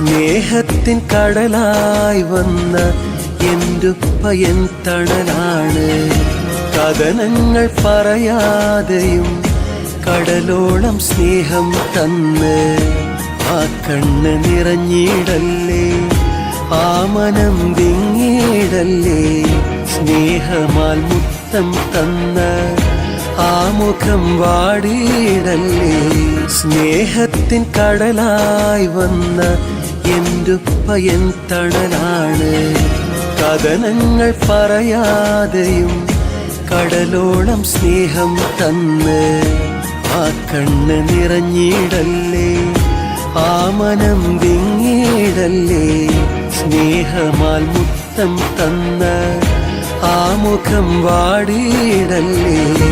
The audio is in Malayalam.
സ്നേഹത്തിൻ കടലായി വന്ന എന്റെ പയൻ തണലാണ്. കഥനങ്ങൾ പറയാതെയും കടലോളം സ്നേഹം തന്ന് ആ കണ്ണ് നിറഞ്ഞിടല്ലേ ആ മനം വിങ്ങിടല്ലേ സ്നേഹമാൽ മുത്തം തന്ന ആ മുഖം വാടിയിടല്ലേ. സ്നേഹത്തിൻ കടലായി വന്ന എന്റുപ്പയൻ തണലാണ്? കഥനങ്ങൾ പറയാതെയും കടലോളം സ്നേഹം തന്ന് ആ കണ്ണ് നിറഞ്ഞിടല്ലേ? ആ മനം വിങ്ങിടല്ലേ? സ്നേഹമാൽ മുത്തം തന്ന ആ മുഖം വാടിയിടല്ലേ?